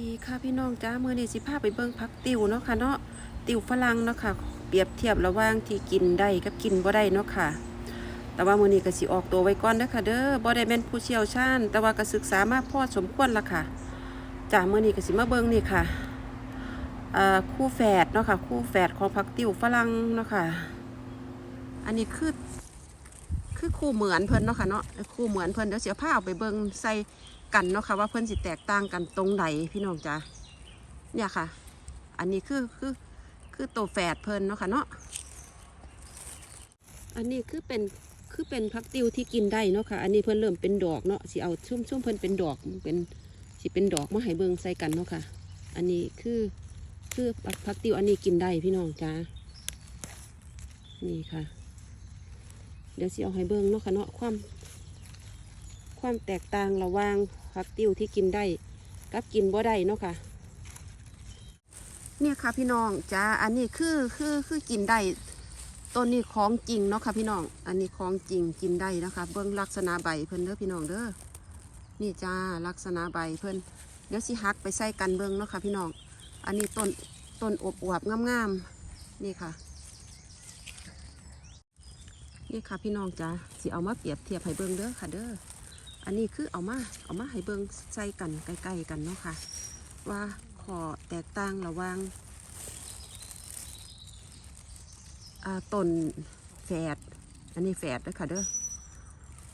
ดีค่ะพี่น้องจ้าเมื่อนี้สิพาไปเบิ่งพักติวเนาะค่ะเนาะติวฝรั่งเนาะค่ะ เปรียบเทียบระหว่างที่กินได้กับกินบ่ได้เนาะค่ะ แต่ว่ามื้อนี้ก็สิออกตัวไว้ก่อนเด้อค่ะเด้อบ่ได้แม่นผู้เชี่ยวชาญ แต่ว่าก็ศึกษามาพอสมควรละค่ะจ้ามื้อนี้ก็สิมาเบิ่งนี่ค่ะอ่าคู่แฝดเนาะค่ะ คู่แฝดของพักติวฝรั่งเนาะค่ะ อันนี้คือคือคู่เหมือนเพิ่นเนาะค่ะเนาะคู่เหมือนเพิ่นเดี๋ยวเสียผ้าเอาไปเบิ่งใส่ กันเนาะค่ะว่าเพิ่อนสิแตกต่างกันตรงไหนพี่น้องจ้าเนี่ยค่ะ อันนี้คือคือคือตัวแฝดเพิ่นเนาะค่ะเนาะอันนี้คือเป็นคือเป็นพักติวที่กินได้เนาะค่ะ อันนี้เพิ่นเริ่มเป็นดอกเนาะสิเอาชุ่มชุ่มเพิ่นเป็นดอกเป็นสิเป็นดอกมาให้เบิงใส่กันเนาะค่ะ อันนี้คือคือพักติวอันนี้กินได้พี่น้องจ้านี่ค่ะ เดี๋ยวสิเอาให้เบิงเนาะค่ะเนาะความ ความแตกต่างระหว่าง ผักติ้วที่กินได้กับกินบ่ได้เนาะค่ะเนี่ยค่ะพี่น้องจ้าอันนี้คือคือคือกินได้ต้นนี้ของจริงเนาะค่ะพี่น้อง อันนี้ของจริงกินได้นะคะ เบิ่งลักษณะใบเพิ่นเด้อพี่น้องเด้อนี่จ้าลักษณะใบเพิ่นเดี๋ยวสิหักไปใส่กันเบิ่งเนาะค่ะพี่น้อง อันนี้ต้นต้นอบอวบงามๆนี่ค่ะ นี่ค่ะพี่น้องจ้าสิเอามาเปรียบเทียบให้เบิ่งเด้อค่ะเด้อ อันนี้คือเอามาเอามาให้เบิงใส่กันใกล้ๆกันเนาะค่ะ ว่าขอแตกต่างระว่างต้นแฝดอันนี้แฝดเด้อค่ะเด้อ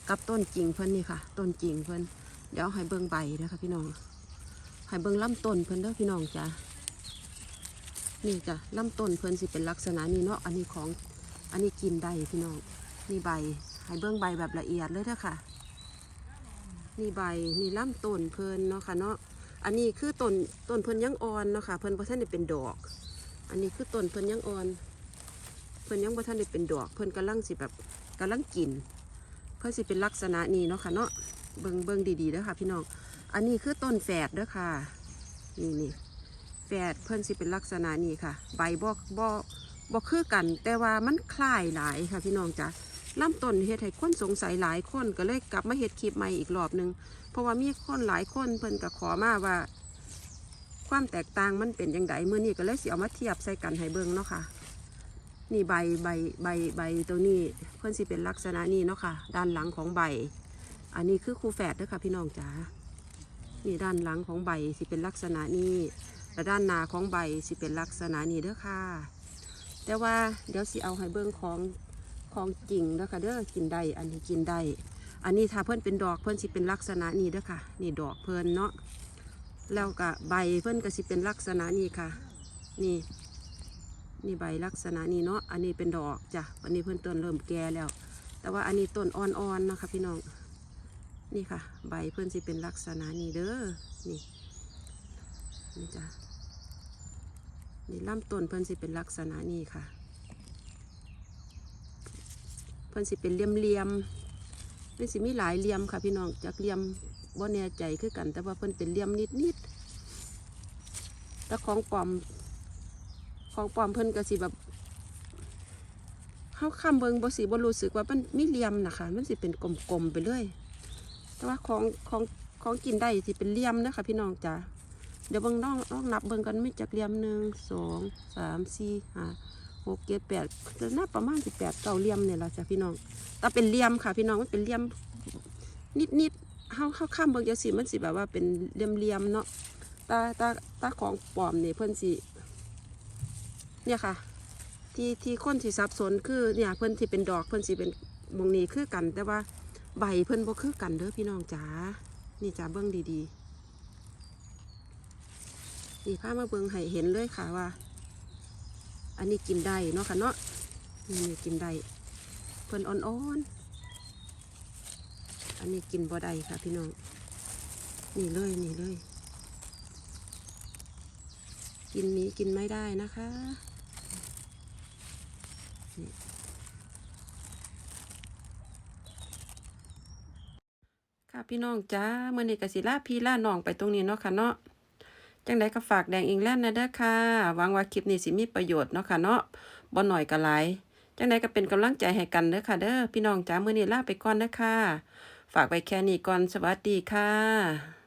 กับต้นจริงเพิ่นนี่ค่ะ ต้นจริงเพิ่นเดี๋ยวให้เบิ่งใบเด้อค่ะพี่น้องให้เบิ่งลำต้นเพิ่นเด้อพี่น้องจ้านี่จ้ะลำต้นเพิ่นสิเป็นลักษณะนี้เนาะอันนี้ของอันนี้กินได้พี่น้องนี่ใบให้เบื้องใบแบบละเอียดเลยเด้อค่ะ นี่ใบนี่ล่ำต้นเพิ่นเนาะค่ะเนาะอันนี้คือต้นต้นเพิ่นยังอ่อนเนาะค่ะเพิ่นบ่ทันได้เป็นดอก อันนี้คือต้นเพิ่นยังอ่อน เพิ่นยังบ่ทันได้เป็นดอก เพิ่นกำลังสิแบบกำลังกิน เพิ่นสิเป็นลักษณะนี้เนาะค่ะเนาะเบิ่งเบิ่งดีๆเด้อค่ะ พี่น้องอันนี้คือต้นแฝดเด้อค่ะนี่นี่แฝดเพิ่นสิเป็นลักษณะนี้ค่ะ ใบบ่บ่บ่คือกัน แต่ว่ามันคล้ายหลายค่ะพี่น้องจ้ะ ลำต้นเฮ็ดให้คนสงสัยหลายคนก็เลยกลับมาเฮ็ดคลิปใหม่อีกรอบหนึงเพราะว่ามีคนหลายคนเพิ่นก็ขอมาว่า ความแตกต่างมันเป็นยังไงเมื่อนี้ก็เลยสิเอามาเทียบใส่กันให้เบิ่งเนาะค่ะ นี่ใบใบใบใบตัวนี้เพิ่นสิเป็นลักษณะนี้เนาะค่ะ ด้านหลังของใบ อันนี้คือคู่แฝดเด้อค่ะพี่น้องจ๋านี่ด้านหลังของใบสิเป็นลักษณะนี้และด้านหน้าของใบสิเป็นลักษณะนี้เด้อค่ะ แต่ว่าเดี๋ยวสิเอาให้เบิ่งของ ของจริงเด้อค่ะเด้อกินได้อันนี้กินได้อันนี้ถ้าเพิ่อนเป็นดอกเพิ่อนสิเป็นลักษณะนี้เด้อค่ะ นี่ดอกเพิ่อนเนาะแล้วก็ใบเพิ่อนก็สิเป็นลักษณะนี้ค่ะ นี่ นี่ใบลักษณะนี้เนาะอันนี้เป็นดอกจ้ะอันนี้เพิ่อนต้นเริ่มแก่แล้ว แต่ว่าอันนี้ต้นอ่อนๆนะคะพี่น้องนี่ค่ะ ใบเพิ่อนสิเป็นลักษณะนี้เด้อนี่นี่จ้ะนี่ลำต้นเพิ่อนสิเป็นลักษณะนี้ค่ะ เพิ่นสิเป็นเหลี่ยมเหลี่ยมๆมันสิมีหลายเหลี่ยมค่ะพี่น้องจากเหลี่ยมบ่แน่ใจคือกัน แต่ว่าเพิ่นเป็นเหลี่ยมนิดนิดๆแต่ของปลอมของปลอมเพิ่นก็สิแบบเข้าข้าเบิงบ่สิบ่รู้สึกว่ามันมีเหลี่ยมนะคะมันสิเป็นกลมๆไปเลยแต่ว่าของของของกินได้สิเป็นเหลี่ยมนะคะพี่น้องจ้าเดี๋ยวเบิงน้องน้องนับเบิงกันไม่จากเหลี่ยมหนึ่งสองสามสี่ห้า หกเจ็ดแปดน่าประมาณสิบแปดเก้าเหลี่ยมเนี่ยละจ้ะพี่น้องแต่เป็นเหลี่ยมค่ะ พี่น้องมันเป็นเหลี่ยมนิดนิดเข้าเข้าข้ามเบิงจะสิมันสิแบบว่าเป็นเหลี่ยมเหลี่ยมเนาะตาตาตาของปลอมเนี่ยเพิ่อนสิเนี่ยค่ะ ที่ที่คนสิสับสนคือเนี่ยเพิ่อนสิเป็นดอกเพิ่อนสิเป็นมงนี้คือกัน แต่ว่าใบเพิ่อนบ่คือกันเด้อพี่น้องจ๋านี่จ๋าเบิ่งดีๆนี่พามาเบิ่งให้เห็นเลยค่ะว่า อันนี้กินได้เนาะค่ะเนาะนี่กินได้เพิ่นอ่อนๆ อันนี้กินบ่ได้ค่ะพี่น้อง นี่เลยนี่เลย กินนี้กินไม่ได้นะคะค่ะพี่น้องจ้าเมื่อนี้กสิลาพี่ล่าน้องไปตรงนี้เนาะค่ะเนาะ จังไดก็ฝากแดงอิงแลนด์นะเด้อค่ะหวังว่าคลิปนี้สิมีประโยชน์เนาะค่ะเนาะบ่หน่อยก็หลายจังไดก็เป็นกำลังใจให้กันเด้อค่ะเด้อพี่น้องจ้ามื้อนี้ลาไปก่อนเด้อค่ะ ฝากไว้แค่นี้ก่อนสวัสดีค่ะ